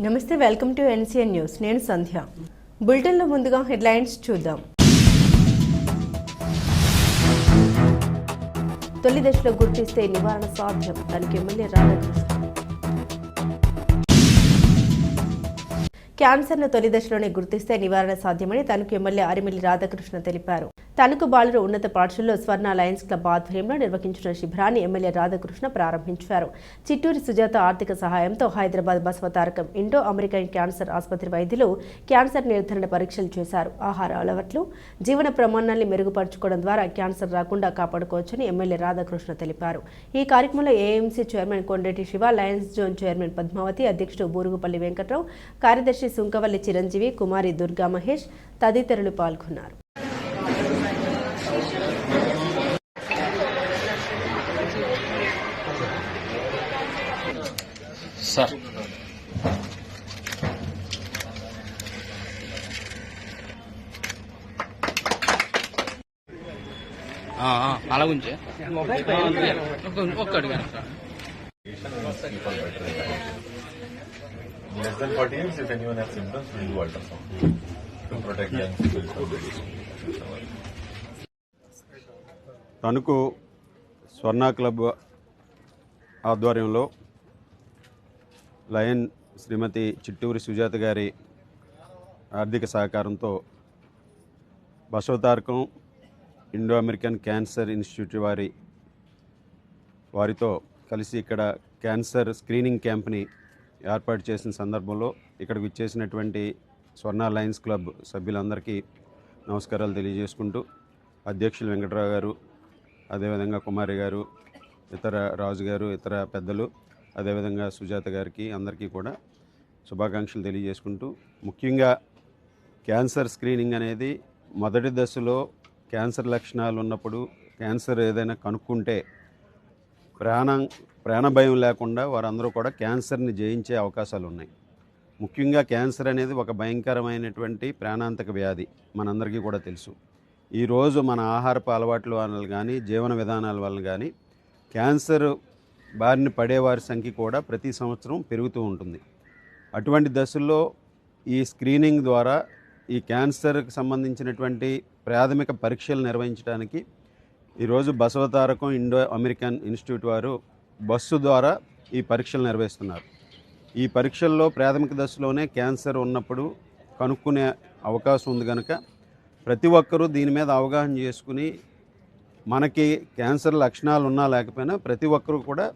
నమస్తే welcome to NCN news. నేను సంధ్య. బులెటిన్లో ముందుగా హెడ్లైన్స్ చూద్దాం. తొలి దశలో గుర్తిస్తే నివారణ సాధ్యం. దానికి ఎమ్మెల్యే రాధాకృష్ణ క్యాన్సర్ను తొలి దశలోనే గుర్తిస్తే నివారణ సాధ్యమని తనకు ఎమ్మెల్యే అరిమిల్లి రాధాకృష్ణ తెలిపారు. తణుకు బాలుర ఉన్నత పాఠశాలలో స్వర్ణ లయన్స్ క్లబ్ ఆధ్వర్యంలో నిర్వహించిన శిబిరాన్ని ఎమ్మెల్యే రాధాకృష్ణ ప్రారంభించారు. చిట్టూరి సుజాత ఆర్థిక సహాయంతో Hyderabad Basavatarakam Indo American cancer ఆసుపత్రి వైద్యులు క్యాన్సర్ నిర్ధారణ పరీక్షలు చేశారు. ఆహార అలవాట్లు జీవన ప్రమాణాన్ని మెరుగుపరచుకోవడం ద్వారా క్యాన్సర్ రాకుండా కాపాడుకోవచ్చని ఎమ్మెల్యే రాధాకృష్ణ తెలిపారు. ఈ కార్యక్రమంలో AMC chairman Kondati Siva lions zone chairman Padmavathi అధ్యక్షుడు బూరుగుపల్లి వెంకట్రావు కార్యదర్శి సుంకవల్లి చిరంజీవి కుమారి దుర్గా మహేష్ తదితరులు పాల్గొన్నారు. సార్. అలా ఉంచే. ఒక్క అడిగాను Less than 40 years, if anyone has symptoms, we do ultrasound to protect young people from radiation. Tanuku Swarna club ఆధ్వర్యంలో లయన్ శ్రీమతి చిట్టూరి సుజాత గారి ఆర్థిక సహకారంతో Basavatarakam Indo American cancer institute వారి వారితో కలిసి ఇక్కడ క్యాన్సర్ స్క్రీనింగ్ క్యాంప్ని ఏర్పాటు చేసిన సందర్భంలో ఇక్కడికి ఇచ్చేసినటువంటి స్వర్ణ లయన్స్ క్లబ్ సభ్యులందరికీ నమస్కారాలు తెలియజేసుకుంటూ అధ్యక్షులు వెంకట్రావు గారు అదేవిధంగా కుమారి గారు ఇతర రాజు గారు ఇతర పెద్దలు అదేవిధంగా సుజాత గారికి అందరికీ కూడా శుభాకాంక్షలు తెలియజేసుకుంటూ ముఖ్యంగా క్యాన్సర్ స్క్రీనింగ్ అనేది మొదటి దశలో క్యాన్సర్ లక్షణాలు ఉన్నప్పుడు క్యాన్సర్ ఏదైనా కనుక్కుంటే ప్రాణం ప్రాణ భయం లేకుండా వారందరూ కూడా క్యాన్సర్ని జయించే అవకాశాలు ఉన్నాయి ముఖ్యంగా క్యాన్సర్ అనేది ఒక భయంకరమైనటువంటి ప్రాణాంతక వ్యాధి మనందరికీ కూడా తెలుసు. ఈరోజు మన ఆహారపు అలవాట్ల వల్ల కానీ జీవన విధానాల వల్ల కానీ క్యాన్సర్ బారిన పడేవారి సంఖ్య కూడా ప్రతి సంవత్సరం పెరుగుతూ ఉంటుంది. అటువంటి దశల్లో ఈ స్క్రీనింగ్ ద్వారా ఈ క్యాన్సర్కి సంబంధించినటువంటి ప్రాథమిక పరీక్షలు నిర్వహించడానికి ఈరోజు బసవతారకం ఇండో అమెరికన్ ఇన్స్టిట్యూట్ వారు బస్సు ద్వారా ఈ పరీక్షలు నిర్వహిస్తున్నారు. ఈ పరీక్షల్లో ప్రాథమిక దశలోనే క్యాన్సర్ ఉన్నప్పుడు కనుక్కునే అవకాశం ఉంది కనుక ప్రతి ఒక్కరూ దీని మీద అవగాహన చేసుకుని మనకి క్యాన్సర్ లక్షణాలు ఉన్నా లేకపోయినా ప్రతి ఒక్కరూ కూడా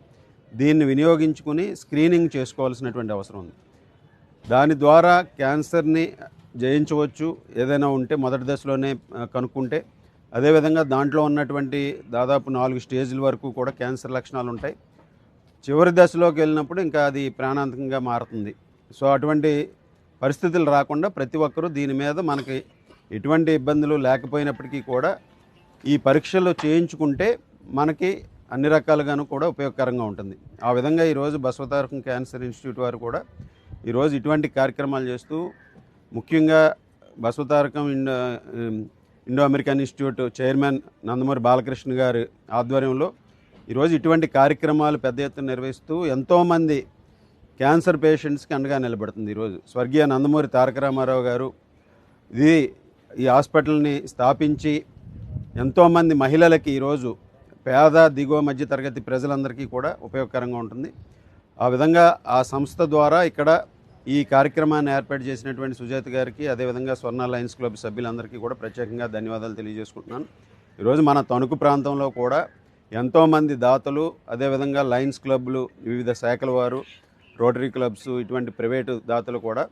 దీన్ని వినియోగించుకుని స్క్రీనింగ్ చేసుకోవాల్సినటువంటి అవసరం ఉంది. దాని ద్వారా క్యాన్సర్ని జయించవచ్చు. ఏదైనా ఉంటే మొదటి దశలోనే కనుక్కుంటే. అదేవిధంగా దాంట్లో ఉన్నటువంటి దాదాపు నాలుగు స్టేజ్ల వరకు కూడా క్యాన్సర్ లక్షణాలు ఉంటాయి. చివరి దశలోకి వెళ్ళినప్పుడు ఇంకా అది ప్రాణాంతకంగా మారుతుంది. సో అటువంటి పరిస్థితులు రాకుండా ప్రతి ఒక్కరూ దీని మీద మనకి ఎటువంటి ఇబ్బందులు లేకపోయినప్పటికీ కూడా ఈ పరీక్షలు చేయించుకుంటే మనకి అన్ని రకాలుగాను కూడా ఉపయోగకరంగా ఉంటుంది. ఆ విధంగా ఈరోజు బసవతారకం క్యాన్సర్ ఇన్స్టిట్యూట్ వారు కూడా ఈరోజు ఇటువంటి కార్యక్రమాలు చేస్తూ ముఖ్యంగా Basavatarakam Indo Indo American institute chairman Nandamuri Balakrishna గారి ఆధ్వర్యంలో ఈరోజు ఇటువంటి కార్యక్రమాలు పెద్ద ఎత్తున నిర్వహిస్తూ ఎంతోమంది క్యాన్సర్ పేషెంట్స్కి అండగా నిలబడుతుంది ఈరోజు. స్వర్గీయ నందమూరి తారక రామారావు గారు ఇది ఈ హాస్పిటల్ని స్థాపించి ఎంతోమంది మహిళలకి ఈరోజు పేద దిగువ మధ్య తరగతి ప్రజలందరికీ కూడా ఉపయోగకరంగా ఉంటుంది. ఆ విధంగా ఆ సంస్థ ద్వారా ఇక్కడ ఈ కార్యక్రమాన్ని ఏర్పాటు చేసినటువంటి సుజాత గారికి అదేవిధంగా స్వర్ణ లయన్స్ క్లబ్ సభ్యులందరికీ కూడా ప్రత్యేకంగా ధన్యవాదాలు తెలియజేసుకుంటున్నాను. ఈరోజు మన తణుకు ప్రాంతంలో కూడా ఎంతోమంది దాతలు అదేవిధంగా లయన్స్ క్లబ్లు వివిధ శాఖల వారు రోటరీ క్లబ్స్ ఇటువంటి ప్రైవేటు దాతలు కూడా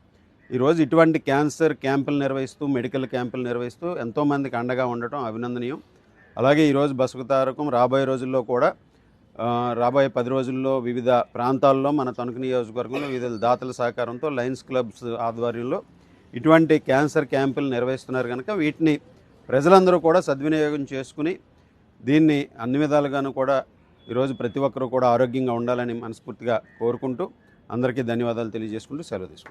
ఈరోజు ఇటువంటి క్యాన్సర్ క్యాంపులు నిర్వహిస్తూ మెడికల్ క్యాంపులు నిర్వహిస్తూ ఎంతోమందికి అండగా ఉండటం అభినందనీయం. అలాగే ఈరోజు బసుకు తారకం రాబోయే రోజుల్లో కూడా రాబోయే పది రోజుల్లో వివిధ ప్రాంతాల్లో మన తణుకు నియోజకవర్గంలో వివిధ దాతల సహకారంతో లయన్స్ క్లబ్స్ ఆధ్వర్యంలో ఇటువంటి క్యాన్సర్ క్యాంపులు నిర్వహిస్తున్నారు కనుక వీటిని ప్రజలందరూ కూడా సద్వినియోగం చేసుకుని దీన్ని అన్ని విధాలుగాను కూడా ఈరోజు ప్రతి ఒక్కరూ కూడా ఆరోగ్యంగా ఉండాలని మనస్ఫూర్తిగా కోరుకుంటూ అందరికీ ధన్యవాదాలు తెలియజేసుకుంటూ సెలవు తీసుకుంటాం